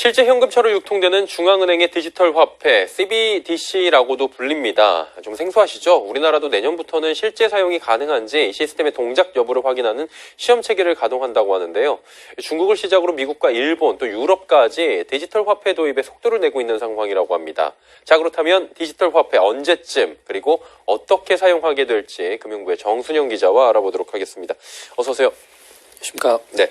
실제 현금처럼 유통되는 중앙은행의 디지털 화폐 CBDC라고도 불립니다. 좀 생소하시죠? 우리나라도 내년부터는 실제 사용이 가능한지 시스템의 동작 여부를 확인하는 시험 체계를 가동한다고 하는데요. 중국을 시작으로 미국과 일본 또 유럽까지 디지털 화폐 도입에 속도를 내고 있는 상황이라고 합니다. 자 그렇다면 디지털 화폐 언제쯤 그리고 어떻게 사용하게 될지 금융부의 정순영 기자와 알아보도록 하겠습니다. 어서 오세요. 십니까? 네.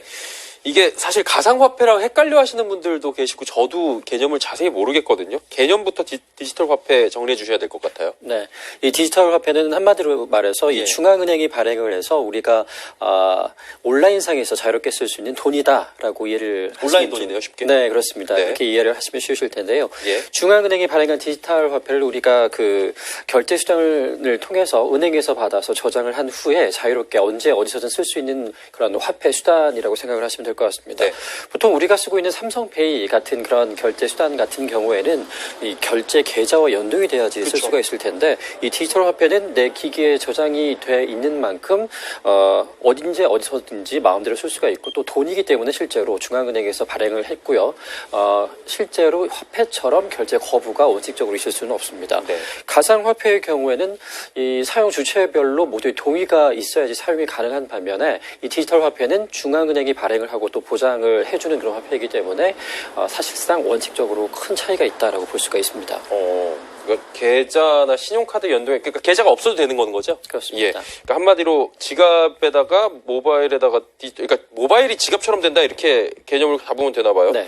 이게 사실 가상화폐랑 헷갈려 하시는 분들도 계시고 저도 개념을 자세히 모르겠거든요. 개념부터 디, 지털 화폐 정리해 주셔야 될 것 같아요. 네. 이 디지털 화폐는 한마디로 말해서 예. 이 중앙은행이 발행을 해서 우리가 아, 온라인상에서 자유롭게 쓸 수 있는 돈이다라고 이해를 온라인 돈이네요, 쉽게. 네, 그렇습니다. 네. 이렇게 이해를 하시면 쉬우실 텐데요. 예. 중앙은행이 발행한 디지털 화폐를 우리가 그 결제 수단을 통해서 은행에서 받아서 저장을 한 후에 자유롭게 언제 어디서든 쓸 수 있는 그런 화폐 수단이라고 생각을 하시면 될 것 같습니다. 네. 보통 우리가 쓰고 있는 삼성페이 같은 그런 결제 수단 같은 경우에는 이 결제 계좌와 연동이 돼야지 쓸 그쵸. 수가 있을 텐데 이 디지털 화폐는 내 기기에 저장이 돼 있는 만큼 어, 어딘지 어디서든지 마음대로 쓸 수가 있고 또 돈이기 때문에 실제로 중앙은행에서 발행을 했고요. 어, 실제로 화폐처럼 결제 거부가 원칙적으로 있을 수는 없습니다. 네. 가상화폐의 경우에는 이 사용 주체별로 모두의 동의가 있어야지 사용이 가능한 반면에 이 디지털 화폐는 중앙은행이 발행을 하고 또 보장을 해주는 그런 화폐이기 때문에 어, 사실상 원칙적으로 큰 차이가 있다라고 볼 수가 있습니다. 어, 그러니까 계좌나 신용카드 연동에 그러니까 계좌가 없어도 되는 건 거죠? 그렇습니다. 예. 그러니까 한마디로 지갑에다가 모바일에다가 디, 그러니까 모바일이 지갑처럼 된다 이렇게 개념을 잡으면 되나 봐요. 네.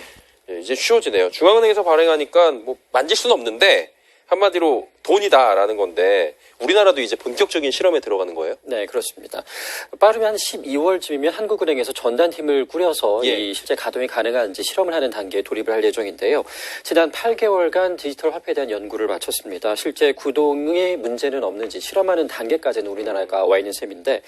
예, 이제 쉬워지네요. 중앙은행에서 발행하니까 뭐 만질 수는 없는데 한마디로 돈이다라는 건데 우리나라도 이제 본격적인 실험에 들어가는 거예요. 네, 그렇습니다. 빠르면 한 12월쯤이면 한국은행에서 전단팀을 꾸려서 예. 이 실제 가동이 가능한지 실험을 하는 단계에 돌입을 할 예정인데요. 지난 8개월간 디지털 화폐에 대한 연구를 마쳤습니다. 실제 구동에 문제는 없는지 실험하는 단계까지는 우리나라가 와 있는 셈인데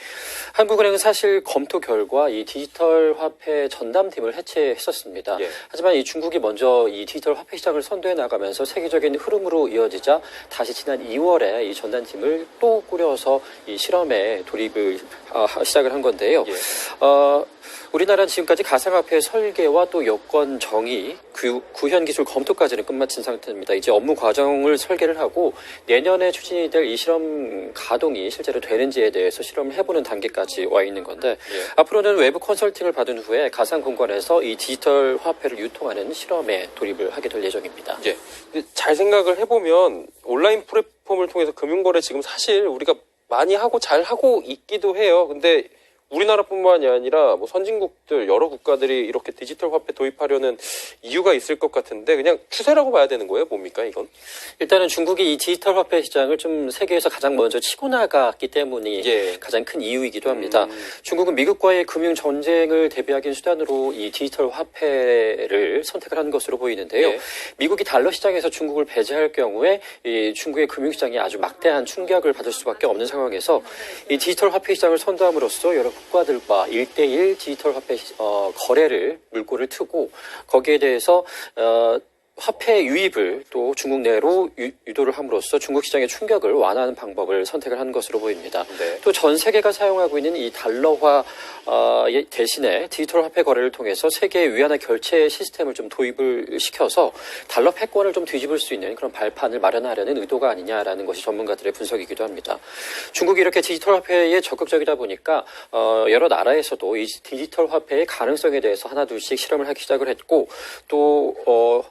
한국은행은 사실 검토 결과 이 디지털 화폐 전담팀을 해체했었습니다. 예. 하지만 이 중국이 먼저 이 디지털 화폐 시장을 선도해 나가면서 세계적인 흐름으로 이어지자 다시 지난 2월에 이 전단팀을 또 꾸려서 이 실험에 돌입을 아, 하- 시작을 한 건데요. 예. 어, 우리나라는 지금까지 가상화폐 설계와 또 여건 정의, 구, 구현 기술 검토까지는 끝마친 상태입니다. 이제 업무 과정을 설계를 하고 내년에 추진이 될 이 실험 가동이 실제로 되는지에 대해서 실험을 해보는 단계까지 와 있는 건데 예. 앞으로는 외부 컨설팅을 받은 후에 가상 공간에서 이 디지털 화폐를 유통하는 실험에 돌입을 하게 될 예정입니다. 예. 잘 생각을 해보면 온라인 플랫폼을 통해서 금융거래 지금 사실 우리가 많이 하고 잘 하고 있기도 해요. 근데 우리나라뿐만이 아니라 뭐 선진국들 여러 국가들이 이렇게 디지털 화폐 도입하려는 이유가 있을 것 같은데 그냥 추세라고 봐야 되는 거예요? 뭡니까 이건? 일단은 중국이 이 디지털 화폐 시장을 좀 세계에서 가장 먼저 치고 나갔기 때문이 예. 가장 큰 이유이기도 합니다. 음. 중국은 미국과의 금융 전쟁을 대비하기 수단으로 이 디지털 화폐를 선택을 한 것으로 보이는데요. 예. 미국이 달러 시장에서 중국을 배제할 경우에 이 중국의 금융 시장이 아주 막대한 충격을 받을 수밖에 없는 상황에서 이 디지털 화폐 시장을 선도함으로써 여러 국가들과 일대일 디지털 화폐 어, 거래를 물꼬를 트고 거기에 대해서 어, 화폐 유입을 또 중국 내로 유, 유도를 함으로써 중국 시장의 충격을 완화하는 방법을 선택을 한 것으로 보입니다. 네. 또전 세계가 사용하고 있는 이 달러화 어, 예, 대신에 디지털 화폐 거래를 통해서 세계 위안화 결제 시스템을 좀 도입을 시켜서 달러 패권을 좀 뒤집을 수 있는 그런 발판을 마련하려는 의도가 아니냐라는 것이 전문가들의 분석이기도 합니다. 중국이 이렇게 디지털 화폐에 적극적이다 보니까 어, 여러 나라에서도 이 디지털 화폐의 가능성에 대해서 하나둘씩 실험을 하기 시작을 했고 또 어,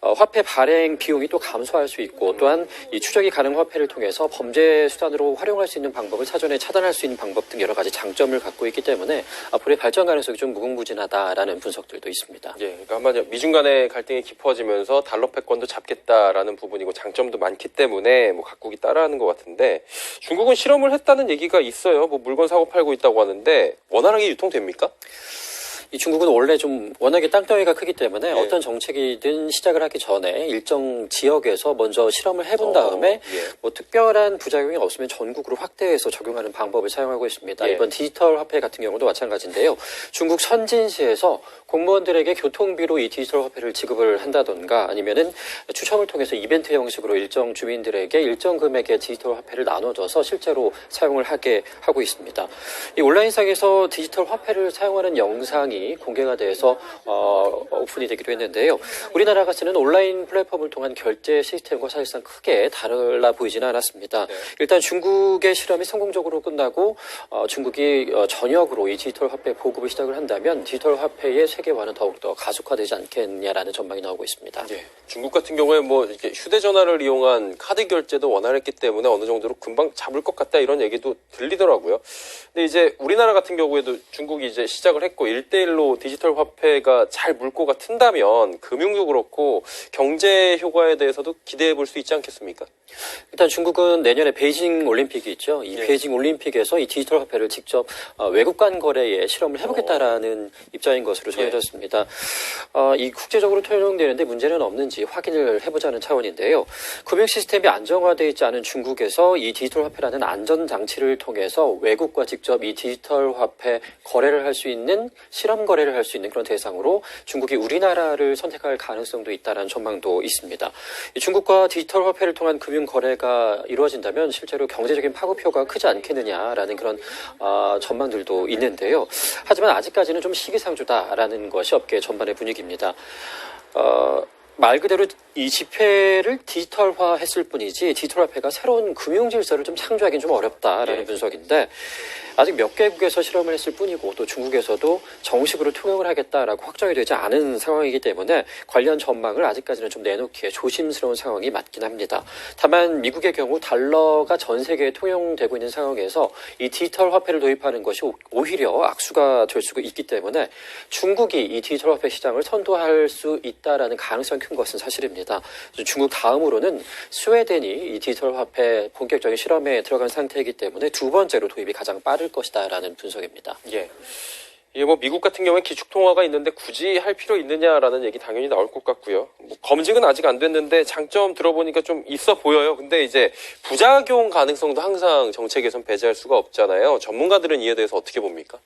어, 화폐 발행 비용이 또 감소할 수 있고 또한 이 추적이 가능 화폐를 통해서 범죄 수단으로 활용할 수 있는 방법을 사전에 차단할 수 있는 방법 등 여러 가지 장점을 갖고 있기 때문에 앞으로의 발전 가능성이 좀 무궁무진하다라는 분석들도 있습니다. 예, 그러니까 한마디로 미중 간의 갈등이 깊어지면서 달러 패권도 잡겠다라는 부분이고 장점도 많기 때문에 뭐 각국이 따라하는 것 같은데 중국은 실험을 했다는 얘기가 있어요. 뭐 물건 사고 팔고 있다고 하는데 원활하게 유통됩니까? 이 중국은 원래 좀 워낙에 땅덩이가 크기 때문에 예. 어떤 정책이든 시작을 하기 전에 일정 지역에서 먼저 실험을 해본 어, 다음에 예. 뭐 특별한 부작용이 없으면 전국으로 확대해서 적용하는 방법을 사용하고 있습니다. 예. 이번 디지털 화폐 같은 경우도 마찬가지인데요. 중국 선진시에서 공무원들에게 교통비로 이 디지털 화폐를 지급을 한다던가 아니면은 추첨을 통해서 이벤트 형식으로 일정 주민들에게 일정 금액의 디지털 화폐를 나눠줘서 실제로 사용을 하게 하고 있습니다. 이 온라인상에서 디지털 화폐를 사용하는 영상이 공개가 돼서 어, 오픈이 되기도 했는데요. 우리나라가 쓰는 온라인 플랫폼을 통한 결제 시스템과 사실상 크게 달라 보이지는 않았습니다. 네. 일단 중국의 실험이 성공적으로 끝나고 어, 중국이 어, 전역으로 이 디지털 화폐 보급을 시작을 한다면 디지털 화폐의 세계화는 더욱더 가속화되지 않겠냐라는 전망이 나오고 있습니다. 예. 중국 같은 경우에 뭐 이렇게 휴대전화를 이용한 카드 결제도 원활했기 때문에 어느 정도로 금방 잡을 것 같다 이런 얘기도 들리더라고요. 근데 이제 우리나라 같은 경우에도 중국이 이제 시작을 했고 1대 1로 디지털 화폐가 잘 물꼬가 튼다면 금융도 그렇고 경제 효과에 대해서도 기대해 볼 수 있지 않겠습니까? 일단 중국은 내년에 베이징 올림픽이 있죠. 이 예. 베이징 올림픽에서 이 디지털 화폐를 직접 어, 외국 간 거래에 실험을 해보겠다라는 입장인 것으로 전해졌습니다. 어, 이 국제적으로 통용되는데 문제는 없는지 확인을 해보자는 차원인데요. 금융 시스템이 안정화되어 있지 않은 중국에서 이 디지털 화폐라는 안전 장치를 통해서 외국과 직접 이 디지털 화폐 거래를 할 수 있는 실험 거래를 할 수 있는 그런 대상으로 중국이 우리나라를 선택할 가능성도 있다는 전망도 있습니다. 이 중국과 디지털 화폐를 통한 금융 거래가 이루어진다면 실제로 경제적인 파급효가 크지 않겠느냐라는 그런 아, 전망들도 있는데요. 하지만 아직까지는 좀 시기상조다라는 것이 업계 전반의 분위기입니다. 어, 말 그대로 이 지폐를 디지털화 했을 뿐이지 디지털 화폐가 새로운 금융 질서를 좀 창조하기는 좀 어렵다라는 예. 분석인데 아직 몇 개국에서 실험을 했을 뿐이고 또 중국에서도 정식으로 통용을 하겠다라고 확정이 되지 않은 상황이기 때문에 관련 전망을 아직까지는 좀 내놓기에 조심스러운 상황이 맞긴 합니다. 다만 미국의 경우 달러가 전 세계에 통용되고 있는 상황에서 이 디지털 화폐를 도입하는 것이 오- 오히려 악수가 될 수가 있기 때문에 중국이 이 디지털 화폐 시장을 선도할 수 있다라는 가능성 이큰 것은 사실입니다. 중국 다음으로는 스웨덴이 이 디지털 화폐 본격적인 실험에 들어간 상태이기 때문에 두 번째로 도입이 가장 빠를 것이다라는 분석입니다. 예. 이게 뭐 미국 같은 경우에 기축 통화가 있는데 굳이 할 필요 있느냐라는 얘기 당연히 나올 것 같고요. 뭐 검증은 아직 안 됐는데 장점 들어보니까 좀 있어 보여요. 근데 이제 부작용 가능성도 항상 정책에선 배제할 수가 없잖아요. 전문가들은 이에 대해서 어떻게 봅니까?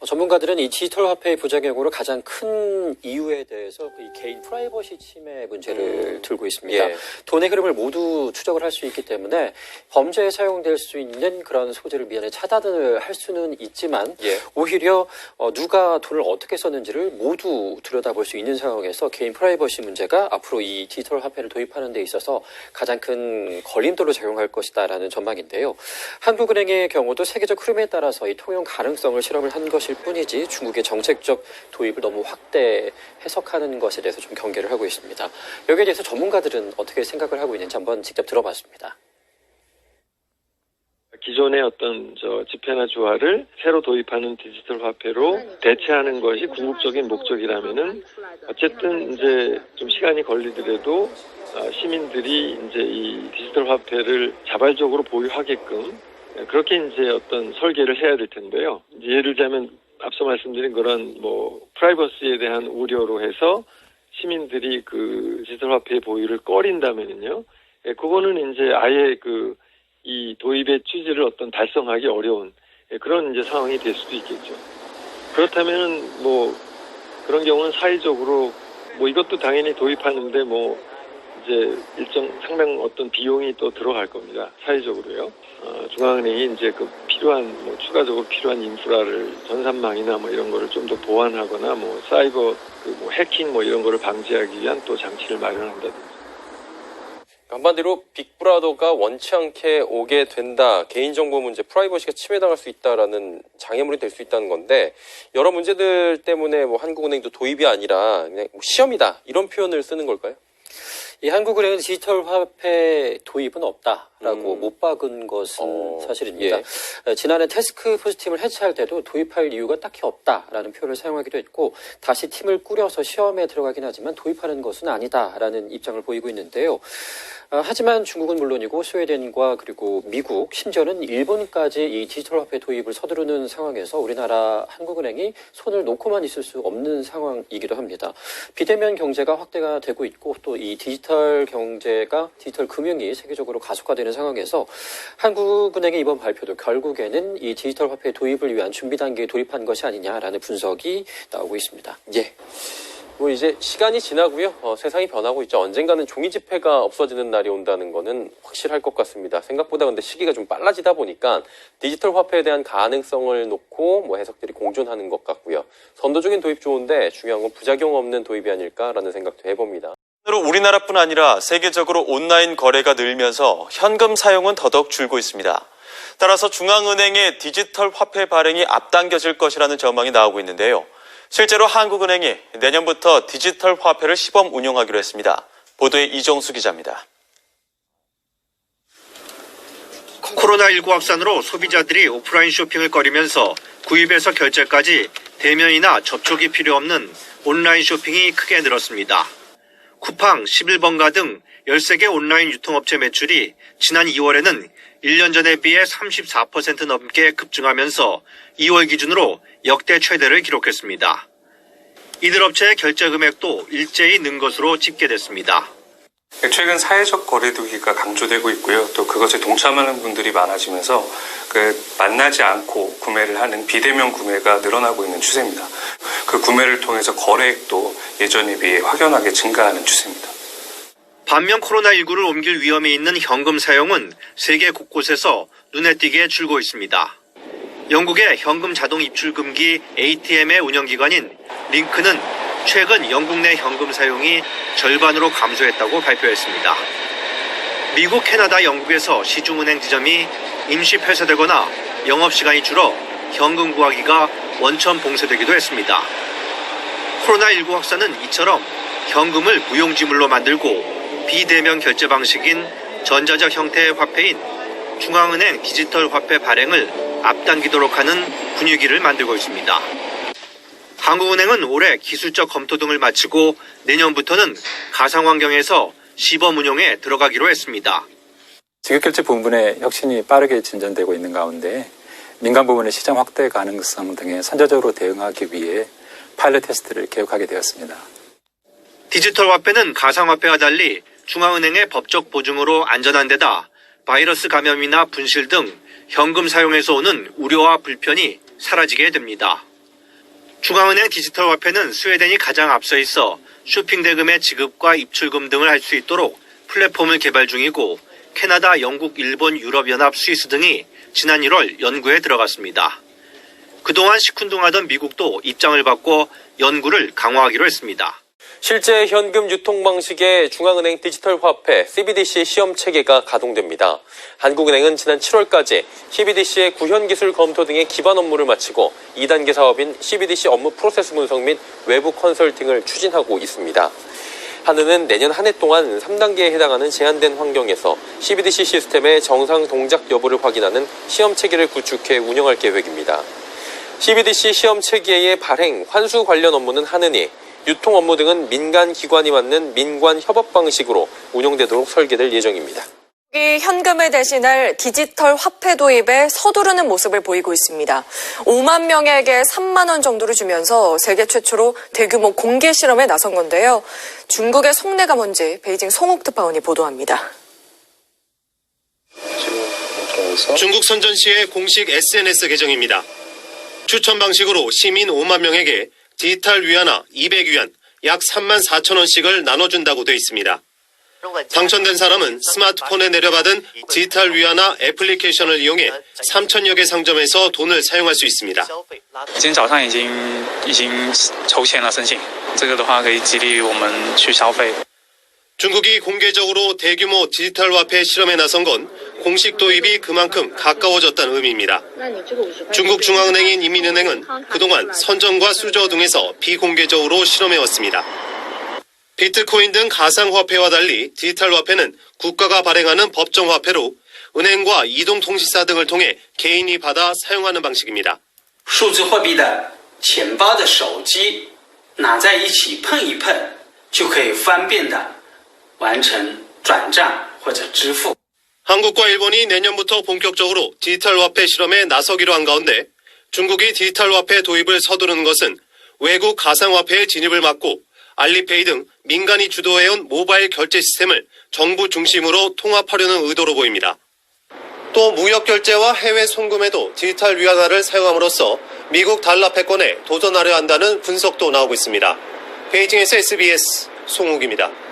어, 전문가들은 이 디지털 화폐의 부작용으로 가장 큰 이유에 대해서 이 개인 프라이버시 침해 문제를 음. 들고 있습니다. 예. 돈의 흐름을 모두 추적을 할 수 있기 때문에 범죄에 사용될 수 있는 그런 소재를 미연에 차단을 할 수는 있지만 예. 오히려 어, 누가 돈을 어떻게 썼는지를 모두 들여다볼 수 있는 상황에서 개인 프라이버시 문제가 앞으로 이 디지털 화폐를 도입하는 데 있어서 가장 큰 걸림돌로 작용할 것이다라는 전망인데요. 한국은행의 경우도 세계적 흐름에 따라서 이 통용 가능성을 실험을 한 것일 뿐이지 중국의 정책적 도입을 너무 확대 해석하는 것에 대해서 좀 경계를 하고 있습니다. 여기에 대해서 전문가들은 어떻게 생각을 하고 있는지 한번 직접 들어봤습니다. 기존의 어떤 저 지폐나 주화를 새로 도입하는 디지털 화폐로 대체하는 것이 궁극적인 목적이라면은 어쨌든 이제 좀 시간이 걸리더라도 아, 시민들이 이제 이 디지털 화폐를 자발적으로 보유하게끔 그렇게 이제 어떤 설계를 해야 될 텐데요. 예를 들자면 앞서 말씀드린 그런 뭐 프라이버시에 대한 우려로 해서 시민들이 그 디지털 화폐의 보유를 꺼린다면은요. 예, 그거는 이제 아예 그 이 도입의 취지를 어떤 달성하기 어려운 예, 그런 이제 상황이 될 수도 있겠죠. 그렇다면은 뭐 그런 경우는 사회적으로 뭐 이것도 당연히 도입하는데 뭐 이제 일정 상당 어떤 비용이 또 들어갈 겁니다. 사회적으로요. 어, 중앙은행이 이제 그 필요한 뭐 추가적으로 필요한 인프라를 전산망이나 뭐 이런 거를 좀 더 보완하거나 뭐 사이버 그 뭐 해킹 뭐 이런 거를 방지하기 위한 또 장치를 마련한다든지. 한마디로 빅브라더가 원치 않게 오게 된다. 개인정보 문제, 프라이버시가 침해당할 수 있다라는 장애물이 될 수 있다는 건데 여러 문제들 때문에 뭐 한국은행도 도입이 아니라 그냥 뭐 시험이다 이런 표현을 쓰는 걸까요? 이 한국은행은 디지털 화폐 도입은 없다라고 음. 못 박은 것은 어, 사실입니다. 예. 어, 지난해 태스크포스 팀을 해체할 때도 도입할 이유가 딱히 없다라는 표현을 사용하기도 했고 다시 팀을 꾸려서 시험에 들어가긴 하지만 도입하는 것은 아니다라는 입장을 보이고 있는데요. 어, 하지만 중국은 물론이고 스웨덴과 그리고 미국 심지어는 일본까지 이 디지털 화폐 도입을 서두르는 상황에서 우리나라 한국은행이 손을 놓고만 있을 수 없는 상황이기도 합니다. 비대면 경제가 확대가 되고 있고 또 이 디지털 경제가 디지털 금융이 세계적으로 가속화되는 상황에서 한국은행의 이번 발표도 결국에는 이 디지털 화폐 도입을 위한 준비 단계에 돌입한 것이 아니냐라는 분석이 나오고 있습니다. 예. 뭐 이제 시간이 지나고요. 어, 세상이 변하고 있죠. 언젠가는 종이 지폐가 없어지는 날이 온다는 거는 확실할 것 같습니다. 생각보다 근데 시기가 좀 빨라지다 보니까 디지털 화폐에 대한 가능성을 놓고 뭐 해석들이 공존하는 것 같고요. 선도적인 도입 좋은데 중요한 건 부작용 없는 도입이 아닐까라는 생각도 해봅니다. 우리나라뿐 아니라 세계적으로 온라인 거래가 늘면서 현금 사용은 더더욱 줄고 있습니다. 따라서 중앙은행의 디지털 화폐 발행이 앞당겨질 것이라는 전망이 나오고 있는데요. 실제로 한국은행이 내년부터 디지털 화폐를 시범 운용하기로 했습니다. 보도에 이정수 기자입니다. 코로나19 확산으로 소비자들이 오프라인 쇼핑을 꺼리면서 구입에서 결제까지 대면이나 접촉이 필요 없는 온라인 쇼핑이 크게 늘었습니다. 쿠팡, 11번가 등 13개 온라인 유통업체 매출이 지난 2월에는 1년 전에 비해 34% 넘게 급증하면서 2월 기준으로 역대 최대를 기록했습니다. 이들 업체의 결제 금액도 일제히 는 것으로 집계됐습니다. 최근 사회적 거리두기가 강조되고 있고요. 또 그것에 동참하는 분들이 많아지면서 그 만나지 않고 구매를 하는 비대면 구매가 늘어나고 있는 추세입니다. 그 구매를 통해서 거래액도 예전에 비해 확연하게 증가하는 추세입니다. 반면 코로나19를 옮길 위험이 있는 현금 사용은 세계 곳곳에서 눈에 띄게 줄고 있습니다. 영국의 현금 자동 입출 금기 ATM의 운영기관인 링크는 최근 영국 내 현금 사용이 절반으로 감소했다고 발표했습니다. 미국, 캐나다, 영국에서 시중은행 지점이 임시 폐쇄되거나 영업시간이 줄어 현금 구하기가 원천 봉쇄되기도 했습니다. 코로나19 확산은 이처럼 현금을 무용지물로 만들고 비대면 결제 방식인 전자적 형태의 화폐인 중앙은행 디지털 화폐 발행을 앞당기도록 하는 분위기를 만들고 있습니다. 한국은행은 올해 기술적 검토 등을 마치고 내년부터는 가상 환경에서 시범 운용에 들어가기로 했습니다. 지급결제 부분의 혁신이 빠르게 진전되고 있는 가운데 민간 부문의 시장 확대 가능성 등에 선제적으로 대응하기 위해 파일럿 테스트를 계획하게 되었습니다. 디지털 화폐는 가상 화폐와 달리 중앙은행의 법적 보증으로 안전한 데다 바이러스 감염이나 분실 등 현금 사용에서 오는 우려와 불편이 사라지게 됩니다. 중앙은행 디지털 화폐는 스웨덴이 가장 앞서 있어 쇼핑 대금의 지급과 입출금 등을 할 수 있도록 플랫폼을 개발 중이고 캐나다, 영국, 일본, 유럽연합, 스위스 등이 지난 1월 연구에 들어갔습니다. 그동안 시큰둥하던 미국도 입장을 바꿔 연구를 강화하기로 했습니다. 실제 현금 유통 방식의 중앙은행 디지털 화폐 CBDC 시험 체계가 가동됩니다. 한국은행은 지난 7월까지 CBDC의 구현 기술 검토 등의 기반 업무를 마치고 2단계 사업인 CBDC 업무 프로세스 분석 및 외부 컨설팅을 추진하고 있습니다. 한은은 내년 한 해 동안 3단계에 해당하는 제한된 환경에서 CBDC 시스템의 정상 동작 여부를 확인하는 시험 체계를 구축해 운영할 계획입니다. CBDC 시험 체계의 발행, 환수 관련 업무는 하느니 유통 업무 등은 민간 기관이 맡는 민관 협업 방식으로 운영되도록 설계될 예정입니다. 이 현금을 대신할 디지털 화폐 도입에 서두르는 모습을 보이고 있습니다. 5만 명에게 3만 원 정도를 주면서 세계 최초로 대규모 공개 실험에 나선 건데요. 중국의 속내가 뭔지 베이징 송옥 특파원이 보도합니다. 중국 선전시의 공식 SNS 계정입니다. 추천 방식으로 시민 5만 명에게 디지털 위안화 200위안 약 3만 4천 원씩을 나눠준다고 돼 있습니다. 당첨된 사람은 스마트폰에 내려받은 디지털 위안화 애플리케이션을 이용해 3천여 개 상점에서 돈을 사용할 수 있습니다. 今天早上已经已经筹钱了申请，这个的话可以激励我们去消费。 중국이 공개적으로 대규모 디지털 화폐 실험에 나선 건 공식 도입이 그만큼 가까워졌다는 의미입니다. 중국 중앙은행인 인민은행은 그동안 선정과 수저 등에서 비공개적으로 실험해왔습니다. 비트코인 등 가상화폐와 달리 디지털 화폐는 국가가 발행하는 법정 화폐로 은행과 이동통신사 등을 통해 개인이 받아 사용하는 방식입니다. 数字货币的钱包的手机拿在一起碰一碰，就可以方便的完成转账或者支付。 한국과 일본이 내년부터 본격적으로 디지털 화폐 실험에 나서기로 한 가운데 중국이 디지털 화폐 도입을 서두르는 것은 외국 가상화폐의 진입을 막고 알리페이 등 민간이 주도해온 모바일 결제 시스템을 정부 중심으로 통합하려는 의도로 보입니다. 또 무역 결제와 해외 송금에도 디지털 위안화를 사용함으로써 미국 달러 패권에 도전하려 한다는 분석도 나오고 있습니다. 베이징에서 SBS 송욱입니다.